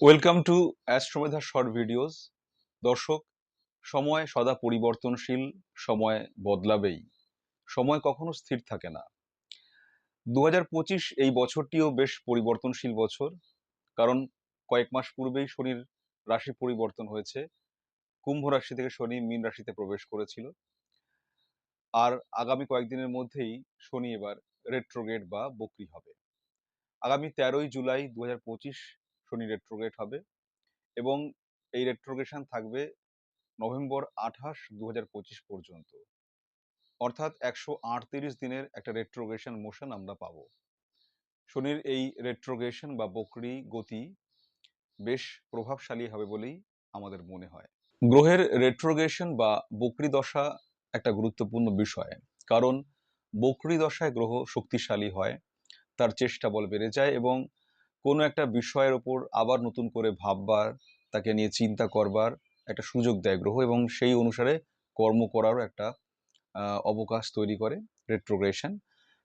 Welcome to Astromedha short videos দর্শক, সময় সদা পরিবর্তনশীল, সময় বদলাবেই। সময় কখনো স্থির থাকে না। দু এই বছরটিও বেশ পরিবর্তনশীল বছর, কারণ কয়েক মাস পূর্বেই শনির রাশি পরিবর্তন হয়েছে। কুম্ভ রাশি থেকে শনি মীন রাশিতে প্রবেশ করেছিল। আর আগামী কয়েকদিনের মধ্যেই শনি এবার রেট্রোগেট বা বকরি হবে। আগামী তেরোই জুলাই দু শনি রেট্রোগেট হবে এবং এই রেট্রোগেশন থাকবে নভেম্বর আঠাশ দু পঁচিশ পর্যন্ত। অর্থাৎ একশো আটত্রিশ দিনের একটা রেট্রোগেশন মোশন আমরা পাবো। শনির এই রেট্রোগেশন বা বকরি গতি বেশ প্রভাবশালী হবে বলেই আমাদের মনে হয়। গ্রহের রেট্রোগেশন বা বকরি দশা একটা গুরুত্বপূর্ণ বিষয় কারণ বকরি দশায় গ্রহ শক্তিশালী হয়, তার চেষ্টা বল বেড়ে যায় এবং কোনো একটা বিষয়ের ওপর আবার নতুন করে ভাববার, তাকে নিয়ে চিন্তা করবার একটা সুযোগ দেয় গ্রহ এবং সেই অনুসারে কর্ম করারও একটা অবকাশ তৈরি করে রেট্রোগ্রেশন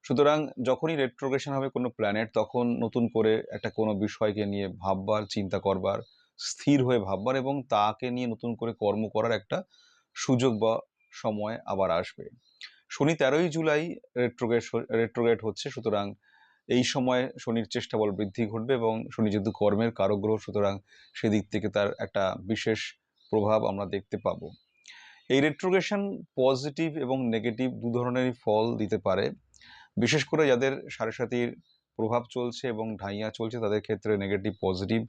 সুতরাং যখনই রেট্রোগ্রেশন হবে কোনো প্ল্যানেট তখন নতুন করে একটা কোনো বিষয়কে নিয়ে ভাববার, চিন্তা করবার, স্থির হয়ে ভাববার এবং তাকে নিয়ে নতুন করে কর্ম করার একটা সুযোগ বা সময় আবার আসবে। শনি তেরোই জুলাই রেট্রোগেট রেট্রোগেট হচ্ছে, সুতরাং এই সময় শনির চেষ্টা বল বৃদ্ধি ঘটবে এবং শনি যেহেতু কর্মের কারক গ্রহ সুতরাং সেদিক থেকে তার একটা বিশেষ প্রভাব আমরা দেখতে পাবো। এই রেট্রোগেশন পজিটিভ এবং নেগেটিভ দু ধরনেরই ফল দিতে পারে। বিশেষ করে যাদের সাড়ে সাতির প্রভাব চলছে এবং ঢাইয়া চলছে, তাদের ক্ষেত্রে নেগেটিভ পজিটিভ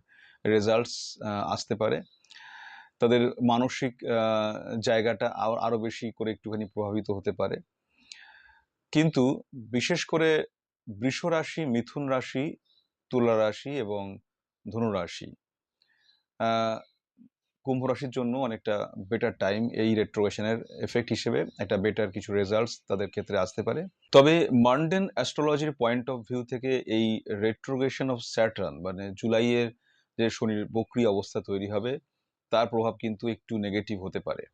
রেজাল্টস আসতে পারে। তাদের মানসিক জায়গাটা আরও বেশি করে একটুখানি প্রভাবিত হতে পারে। কিন্তু বিশেষ করে বৃষ রাশি, মিথুন রাশি, তুলা রাশি এবং ধনু রাশি। কুম্ভ রাশির জন্য অনেকটা বেটার টাইম এই রেট্রোগেশনের এফেক্ট হিসেবে একটা বেটার কিছু রেজাল্টস তাদের ক্ষেত্রে আসতে পারে। তবে মান্ডেন অ্যাস্ট্রোলজির পয়েন্ট অফ ভিউ থেকে এই রেট্রোগেশন অফ স্যাটার্ন মানে জুলাইয়ের যে শনির বক্রি অবস্থা তৈরি হবে, তার প্রভাব কিন্তু একটু নেগেটিভ হতে পারে।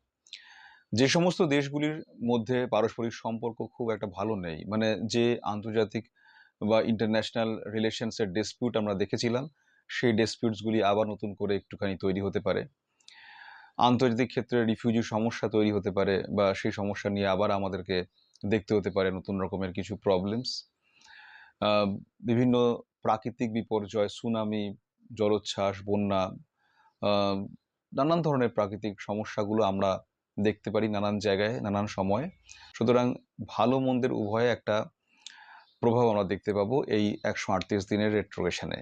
যে সমস্ত দেশগুলির মধ্যে পারস্পরিক সম্পর্ক খুব একটা ভালো নেই। মানে যে আন্তর্জাতিক বা ইন্টারন্যাশনাল রিলেশনসের ডিসপিউট আমরা দেখেছিলাম, সেই ডিসপিউটসগুলি আবার নতুন করে একটুখানি তৈরি হতে পারে। আন্তর্জাতিক ক্ষেত্রে রিফিউজি সমস্যা তৈরি হতে পারে বা সেই সমস্যা নিয়ে আবার আমাদেরকে দেখতে হতে পারে নতুন রকমের কিছু প্রবলেমস বিভিন্ন প্রাকৃতিক বিপর্যয় সুনামি জলোচ্ছ্বাস, বন্যা নানান ধরনের প্রাকৃতিক সমস্যাগুলো আমরা দেখতে পারি নানান জায়গায়, নানান সময়ে। সুতরাং ভালো মন্দের উভয়ে একটা প্রভাব আমরা দেখতে পাবো এই একশো আটত্রিশ দিনের রেট্রোগেশনে